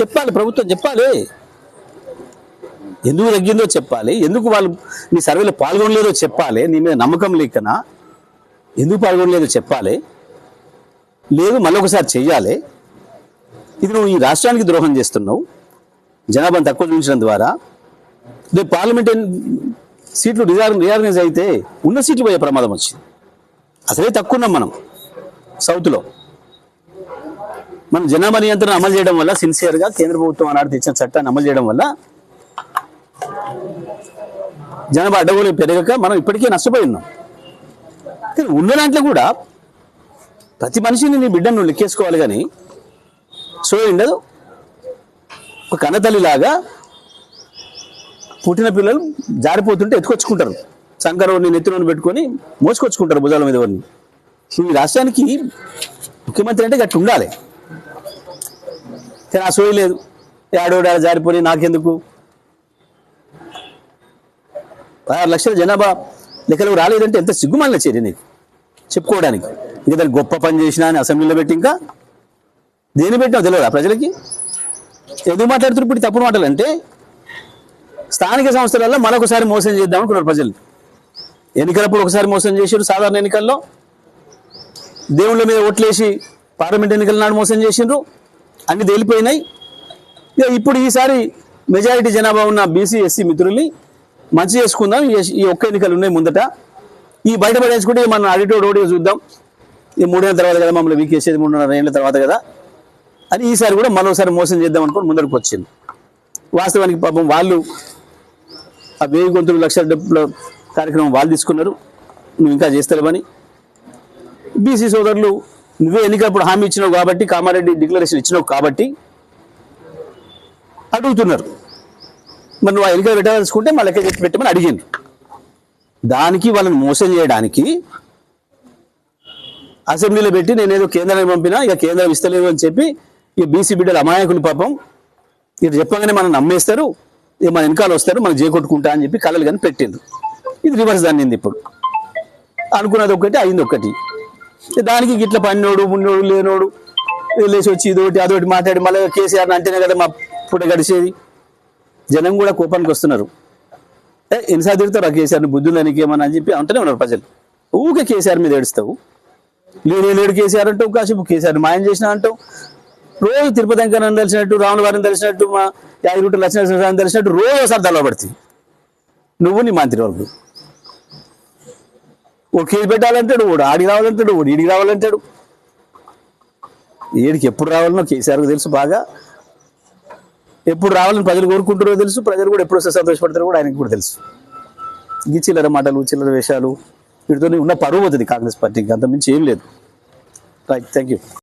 చెప్పాలి ప్రభుత్వం చెప్పాలి. ఎందుకు తగ్గిందో చెప్పాలి. ఎందుకు వాళ్ళు నీ సర్వేలో పాల్గొనలేదో చెప్పాలి. నీ మీద నమ్మకం లేకనా? ఎందుకు పాల్గొనలేదో చెప్పాలి. లేదు మళ్ళొకసారి చెయ్యాలి. ఇది నువ్వు ఈ రాష్ట్రానికి ద్రోహం చేస్తున్నావు. జనాభాను తక్కువ చూపించడం ద్వారా. రేపు పార్లమెంట్ సీట్లు రిజార్ రిఆర్గనైజ్ అయితే ఉన్న సీట్లు పోయే ప్రమాదం వచ్చింది. అసలే తక్కువ ఉన్నాం మనం. సౌత్లో. మనం జనాభా నియంత్రణ అమలు చేయడం వల్ల సిన్సియర్గా కేంద్ర ప్రభుత్వం ఆనాడు తెచ్చిన చట్టాన్ని అమలు చేయడం వల్ల జనాభా అడ్డగోలు పెరగక మనం ఇప్పటికే నష్టపోయి ఉన్నాం కానీ ఉన్న దాంట్లో కూడా ప్రతి మనిషిని నీ బిడ్డను నువ్వు లెక్కేసుకోవాలి కానీ సో ఉండదు. ఒక కన్నతల్లిలాగా పుట్టిన పిల్లలు జారిపోతుంటే ఎత్తుకొచ్చుకుంటారు. సంకరవుని నెత్తిలోని పెట్టుకొని మోసుకొచ్చుకుంటారు భుజాల మీద వారిని ఈ రాష్ట్రానికి ముఖ్యమంత్రి అంటే గట్టి ఉండాలి. కానీ ఆ సోయి లేదు. ఏడోడా జారిపోయి నాకెందుకు? పదహారు లక్షల జనాభా లెక్కలు రాలేదంటే ఎంత సిగ్గుమాలిన చర్య నీకు? చెప్పుకోవడానికి. ఇంకా దాన్ని గొప్ప పని చేసినా అని అసెంబ్లీలో పెట్టి ఇంకా దేని పెట్టినా తెలియదా ప్రజలకి? ఎందుకు మాట్లాడుతున్నారు ఇప్పుడు తప్పుడు మాటలు అంటే స్థానిక సంస్థలలో మరొకసారి మోసం చేద్దాం అనుకున్నారు ప్రజలు. ఎన్నికలప్పుడు ఒకసారి మోసం చేశారు సాధారణ ఎన్నికల్లో. దేవుళ్ళ మీద ఓట్లేసి పార్లమెంట్ ఎన్నికల నాడు మోసం చేసిండ్రు. అన్ని తేలిపోయినాయి. ఇక ఇప్పుడు ఈసారి మెజారిటీ జనాభా ఉన్న బీసీ ఎస్సీ మిత్రుల్ని మంచి చేసుకుందాం. ఈ- ఒక్క ఎన్నికలు ఉన్నాయి ముందట. ఈ బయటపడేసుకుంటే మనం అడిటోడు ఓడి చూద్దాం. ఈ మూడేళ్ళ తర్వాత కదా మమ్మల్ని వీకేసేది మూడున్నర ఏళ్ళ తర్వాత కదా. అని ఈసారి కూడా మరోసారి మోసం చేద్దాం అనుకుని ముందరకు వచ్చింది. వాస్తవానికి పాపం వాళ్ళు ఆ వేయి గొంతులు లక్షల డబ్బుల కార్యక్రమం వాళ్ళు తీసుకున్నారు. నువ్వు ఇంకా చేస్తావని బీసీ సోదరులు నువ్వే ఎన్నికప్పుడు హామీ ఇచ్చినావు కాబట్టి కామారెడ్డి డిక్లరేషన్ ఇచ్చినావు కాబట్టి అడుగుతున్నారు. మరి నువ్వు ఆ ఎన్నికలు పెట్టాలనుకుంటే మా లెక్క చెప్పి పెట్టమని అడిగిండ్రు. దానికి వాళ్ళని మోసం చేయడానికి అసెంబ్లీలో పెట్టి నేనేదో కేంద్రానికి పంపినా ఇక కేంద్రం ఇస్తలేదు అని చెప్పి ఇక బీసీ బిడ్డలు అమాయకులు పాపం ఇక చెప్పగానే మనం నమ్మేస్తారు ఇక మన వెనకాల వస్తారు మనం చేకొట్టుకుంటా అని చెప్పి కళలు కానీ పెట్టిండ్రు. ఇది రివర్స్ దాన్ని ఇప్పుడు. అనుకున్నది ఒకటి అయింది ఒకటి దానికి గిట్ల పన్నోడు మున్నోడు లేనోడు లేచి వచ్చి ఇదోటి అదొకటి మాట్లాడి మళ్ళీ కేసీఆర్ అంటేనే కదా మా పుట్ట గడిచేది. జనం కూడా కోపానికి వస్తున్నారు. ఏ ఎన్నిసార్లు తిడతారు ఆ కేసీఆర్ని బుద్ధులు నీకేమని అని చెప్పి అంటూనే ఉన్నారు ప్రజలు. ఊకే కేసీఆర్ మీద ఏడుస్తావు. లేడు లేడు కేసీఆర్ అంటావు కాసేపు కేసీఆర్ మాయం చేసిన అంటావు. రోజు తిరుపతి వెంకన్న తెలిసినట్టు రాముల వారిని తెలిసినట్టు మా యాగిరుట లక్ష్మీ తెలిసినట్టు రోజు ఒకసారి దళపడుతుంది నువ్వు నీ మంత్రి ఓ కేసు పెట్టాలంటాడు వాడు ఆడికి రావాలంటాడు వాడు ఈడికి రావాలంటాడు. ఏడికి ఎప్పుడు రావాలనో కేసీఆర్కి తెలుసు బాగా. ఎప్పుడు రావాలని ప్రజలు కోరుకుంటారో తెలుసు ప్రజలు కూడా ఎప్పుడు వస్తే సంతోషపడతారో కూడా ఆయనకు కూడా తెలుసు. ఈ చిల్లర మాటలు చిల్లర వేషాలు వీటితో ఉన్న పరువు అవుతుంది కాంగ్రెస్ పార్టీకి అంత మించి ఏం లేదు. Right thank you